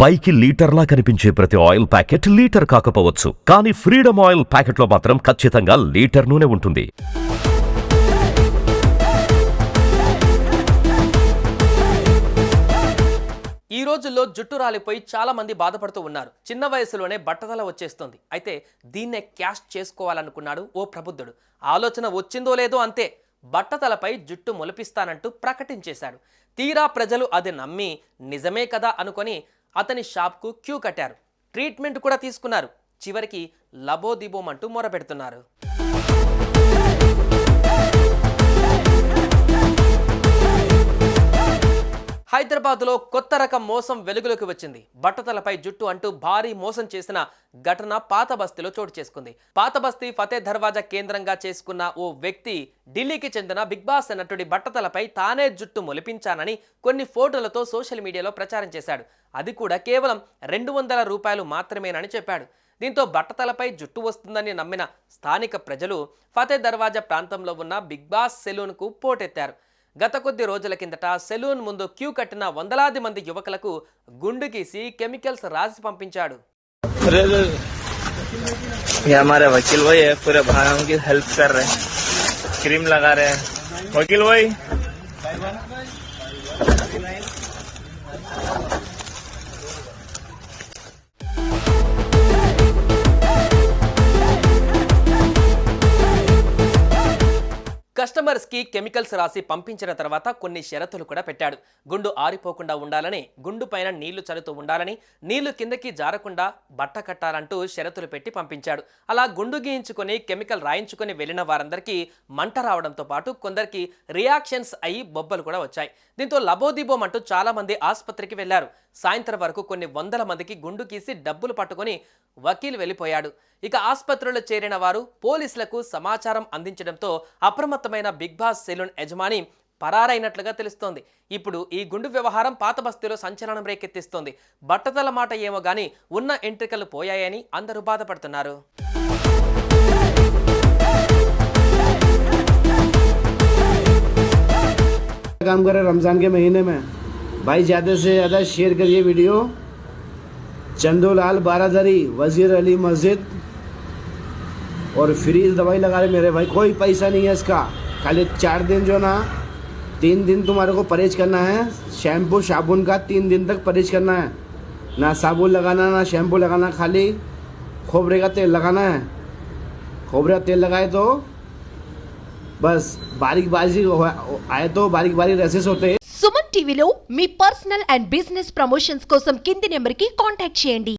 పైకి లీటర్లా కనిపించే ప్రతి ఆయిల్ ప్యాకెట్ లీటర్ కాకపోవచ్చు. కానీ ఫ్రీడమ్ ఆయిల్ ప్యాకెట్లో మాత్రం ఖచ్చితంగా లీటర్ నూనె ఉంటుంది. ఈ రోజుల్లో జుట్టు రాలిపోయి చాలా మంది బాధపడుతూ ఉన్నారు. చిన్న వయసులోనే బట్టతల వచ్చేస్తుంది. అయితే దీన్నే క్యాష్ చేసుకోవాలనుకున్నాడు ఓ ప్రబుద్ధుడు. ఆలోచన వచ్చిందో లేదో అంతే. బట్టతలపై జుట్టు మొలిపిస్తానంటూ ప్రకటించేశాడు. తీరా ప్రజలు అది నమ్మి నిజమే కదా అనుకొని అతని షాప్కు క్యూ కట్టారు. ట్రీట్మెంట్ కూడా తీసుకున్నారు. చివరికి లబోదిబోమంటూ మొరపెడుతున్నారు. హైదరాబాద్లో కొత్త రకం మోసం వెలుగులోకి వచ్చింది. బట్టతలపై జుట్టు అంటూ భారీ మోసం చేసిన ఘటన పాత బస్తీలో చోటు చేసుకుంది. పాత బస్తీ ఫతే దర్వాజా కేంద్రంగా చేసుకున్న ఓ వ్యక్తి ఢిల్లీకి చెందిన బిగ్ బాస్ నటుడి బట్టతలపై తానే జుట్టు మొలిపించానని కొన్ని ఫోటోలతో సోషల్ మీడియాలో ప్రచారం చేశాడు. అది కూడా కేవలం రెండు వందల రూపాయలు మాత్రమేనని చెప్పాడు. దీంతో బట్టతలపై జుట్టు వస్తుందని నమ్మిన స్థానిక ప్రజలు ఫతే దర్వాజా ప్రాంతంలో ఉన్న బిగ్ బాస్ సెలూన్కు పోటెత్తారు. గత కొద్ది రోజుల కిందట సెలూన్ ముందు క్యూ కట్టిన వందలాది మంది యువకులకు గుండు గీసి కెమికల్స్ రాసి పంపించాడు. వకీల్ వై హెల్ప్ క్రీమ్ లగా వకీల్ వై కస్టమర్స్కి కెమికల్స్ రాసి పంపించిన తర్వాత కొన్ని షరతులు కూడా పెట్టాడు. గుండు ఆరిపోకుండా ఉండాలని గుండు పైన నీళ్ళు చల్లుతూ ఉండాలని నీళ్ళు కిందకి జారకుండా బట్ట కట్టాలంటూ షరతులు పెట్టి పంపించాడు. అలా గుండు గీయించుకొని కెమికల్ రాయించుకొని వెళ్ళిన వారందరికీ మంట రావడంతో పాటు కొందరికి రియాక్షన్స్ అయ్యి బొబ్బలు కూడా వచ్చాయి. దీంతో లబోదిబోం అంటూ చాలామంది ఆసుపత్రికి వెళ్ళారు సాయంత్రం వరకు కొన్ని వందల మందికి గుండు గీసి డబ్బులు పట్టుకొని వకీల్ వెళ్ళిపోయాడు. ఇక ఆసుపత్రిలో చేరిన వారు పోలీసులకు సమాచారం అందించడంతో అప్రమత్తమైన బిగ్ బాస్ సెలూన్ యజమాని పరారైనట్లుగా తెలుస్తోంది ఇప్పుడు ఈ గుండు వ్యవహారం పాత బస్తీలో సంచలనం రేకెత్తిస్తోంది బట్టతల మాట ఏమో గాని ఉన్న ఎంట్రికలు పోయాయని అందరూ బాధపడుతున్నారు काम कर रहे हैं रमज़ान के महीने में भाई ज़्यादा से ज़्यादा शेयर करिए वीडियो चंदोलाल बारादरी वजीर अली मस्जिद और फ्रीज दवाई लगा रहे मेरे भाई कोई पैसा नहीं है इसका खाली चार दिन जो ना तीन दिन तुम्हारे को परहेज करना है शैम्पू साबुन का तीन दिन तक परहेज करना है ना साबुन लगाना ना शैम्पू लगाना खाली खोबरे का तेल लगाना है खोबरे का तेल लगाए तो बस बारीक बारीक हो- आए तो बारीक बारीक रेसेस होते हैं సుమన్ టీవీలో మీ పర్సనల్ అండ్ బిజినెస్ ప్రమోషన్స్ కోసం కింది నెంబర్కి కాంటాక్ట్ చేయండి